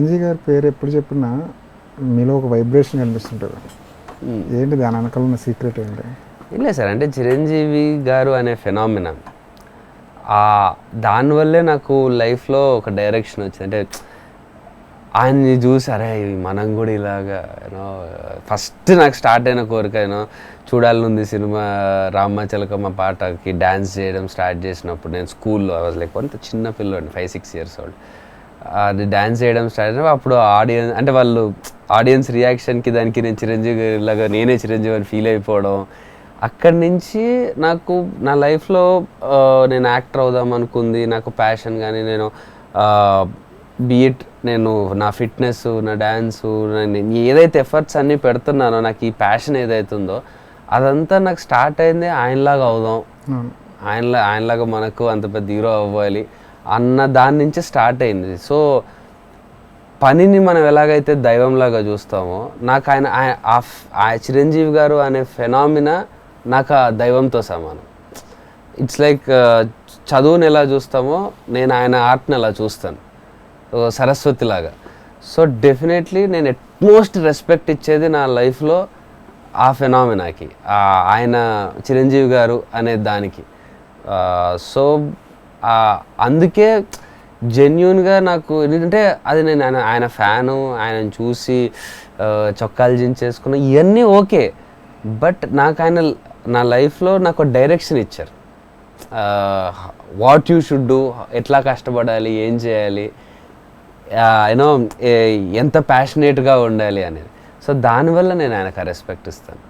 చిరంజీవి గారి పేరు ఎప్పుడు చెప్పినా మీలో ఒక వైబ్రేషన్ కనిపిస్తుంటుంది. ఏంటి దాని వెనకాల ఉన్న సీక్రెట్ ఏంటి? లేదు సార్ అంటే చిరంజీవి గారు అనే ఫెనామినా దానివల్లే నాకు లైఫ్లో ఒక డైరెక్షన్ వచ్చింది. అంటే ఆయన్ని చూసి అరే మనం కూడా ఇలాగా యూనో ఫస్ట్ నాకు స్టార్ట్ అయిన కోరిక యూనో చూడాలనుంది సినిమా రామాచలకమ్మ పాటకి డ్యాన్స్ చేయడం స్టార్ట్ చేసినప్పుడు నేను స్కూల్లో వాజ్ లైక్ కొంత చిన్న పిల్లోడిని ఫైవ్ సిక్స్ ఇయర్స్ ఓల్డ్ అది డ్యాన్స్ చేయడం స్టార్ట్ అయినప్పుడు అప్పుడు ఆడియన్స్ అంటే వాళ్ళు ఆడియన్స్ రియాక్షన్కి దానికి నేను చిరంజీవి లాగా నేనే చిరంజీవి అని ఫీల్ అయిపోవడం. అక్కడి నుంచి నాకు నా లైఫ్లో నేను యాక్టర్ అవుదాం అనుకుంది. నాకు ప్యాషన్ కానీ నేను బీట్ నేను నా ఫిట్నెస్ నా డ్యాన్సు నేను ఏదైతే ఎఫర్ట్స్ అన్నీ పెడుతున్నానో నాకు ఈ ప్యాషన్ ఏదైతుందో అదంతా నాకు స్టార్ట్ అయింది ఆయనలాగా అవుదాం. ఆయనలా ఆయనలాగా మనకు అంత పెద్ద హీరో అవ్వాలి. అన్న దాని నుంచి స్టార్ట్ అయింది. సో పనిని మనం ఎలాగైతే దైవంలాగా చూస్తామో నాకు ఆయన ఆ చిరంజీవి గారు అనే ఫెనామినా నాకు ఆ దైవంతో సమానం. ఇట్స్ లైక్ uh, చదువుని ఎలా చూస్తామో నేను ఆయన ఆర్ట్ని అలా చూస్తాను. సరస్వతిలాగా. సరస్వతి లాగా సో డెఫినెట్లీ నేను ఎట్మోస్ట్ రెస్పెక్ట్ ఇచ్చేది నా లైఫ్లో ఆ ఫెనామినాకి ఆయన చిరంజీవి గారు అనే దానికి. Uh, సో అందుకే జెన్యున్గా నాకు ఏంటంటే అది నేను ఆయన ఆయన ఫ్యాను ఆయనను చూసి చొక్కాలు జించేసుకున్న ఇవన్నీ ఓకే. బట్ నాకు ఆయన నా లైఫ్లో నాకు డైరెక్షన్ ఇచ్చారు. వాట్ యూ షుడ్ డూ ఎట్లా కష్టపడాలి ఏం చేయాలి యూనో ఎంత ప్యాషనేట్గా ఉండాలి అనేది. సో దానివల్ల నేను ఆయనకు రెస్పెక్ట్ ఇస్తాను.